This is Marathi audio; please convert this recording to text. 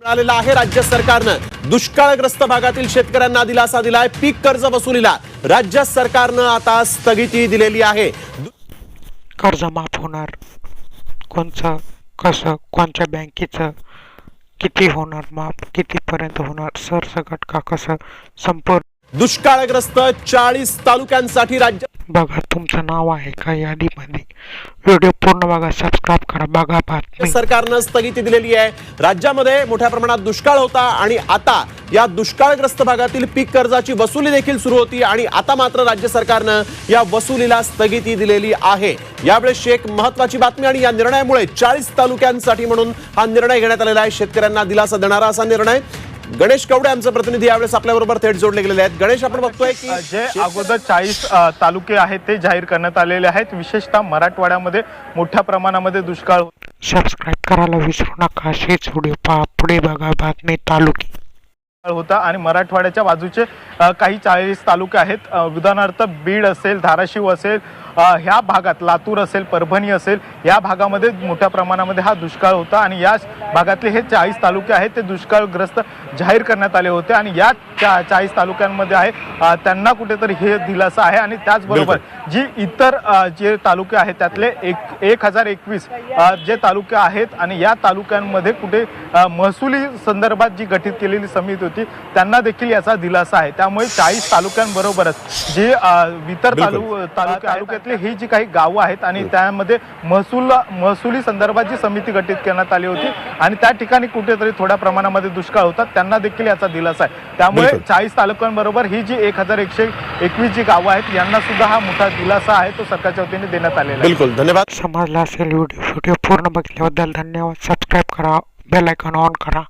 मिळालेला आहे राज्य सरकारनं. दुष्काळग्रस्त भागातील शेतकऱ्यांना दिलासा दिलाय पीक कर्ज वसुलीला. राज्य सरकारनं आता स्थगिती दिलेली आहे. कर्ज माफ होणार. कोणचं कसं कोणत्या बँकेचं किती होणार माफ कितीपर्यंत होणार सरसकट का कसं संपूर्ण दुष्काळग्रस्त चाळीस तालुक्यांसाठी राज्य बघा तुमचं नाव आहे का यादीमध्ये? व्हिडिओ पूर्ण बघा सबस्क्राईब करा बघा बातमी. सरकारनं स्थगिती दिलेली आहे. राज्यामध्ये मोठ्या प्रमाणात दुष्काळ होता आणि आता या दुष्काळग्रस्त भागातील पीक कर्जाची वसुली देखील सुरू होती आणि आता मात्र राज्य सरकारनं या वसुलीला स्थगिती दिलेली आहे. यावेळेस एक महत्वाची बातमी आणि या निर्णयामुळे चाळीस तालुक्यांसाठी म्हणून हा निर्णय घेण्यात आलेला आहे. शेतकऱ्यांना दिलासा देणारा असा निर्णय. गणेश कवडे आमचे प्रतिनिधी यावेळेस आपल्याबरोबर थेट जोडले गेलेले आहेत. गणेश आपण बघतोय की जे अगोदर चाळीस तालुके आहेत ते जाहीर करण्यात आलेले आहेत. विशेषतः मराठवाड्यामध्ये मोठ्या प्रमाणामध्ये दुष्काळ सबस्क्राईब करायला विसरू नका. असेच व्हिडिओ पहा. पुढे बघा बातमी तालुकी. होता आणि मराठवाड्याच्या बाजूचे काही चाळीस तालुके आहेत. उदाहरणार्थ बीड असेल धाराशिव असेल ह्या भागात लातूर असेल परभणी असेल या भागामध्ये मोठ्या प्रमाणामध्ये हा दुष्काळ होता आणि या भागातले हे चाळीस तालुके आहेत ते दुष्काळग्रस्त जाहीर करण्यात आले होते आणि या चा चाळीस तालुक्यांमध्ये आहे त्यांना कुठेतरी हे दिलासा आहे आणि त्याचबरोबर जी इतर जे तालुके आहेत त्यातले एक एक हजार एकवीस जे तालुके आहेत आणि या तालुक्यांमध्ये कुठे महसुली संदर्भात जी गठीत केलेली समिती होती त्यांना देखील याचा दिलासा आहे. त्यामुळे चाळीस तालुक्यांबरोबरच जे इतर तालु तालुके तालुक्यातली ही जी काही गावं आहेत आणि त्यामध्ये महसूल महसुली संदर्भात जी समिती गठीत करण्यात आली होती आणि त्या ठिकाणी कुठेतरी थोड्या प्रमाणामध्ये दुष्काळ होता. त्यांना देखील याचा दिलासा आहे. त्यामुळे. चाळीस तालुक्यांबरोबर ही जी एक हजार एकशे एकवीस जी गावं आहेत यांना सुद्धा हा मोठा दिलासा आहे तो सरकारच्या वतीने देण्यात आलेला आहे. बिलकुल. धन्यवाद. समजला असेल व्हिडिओ पूर्ण बघितल्याबद्दल धन्यवाद. सबस्क्राईब करा बेल आयकॉन ऑन करा.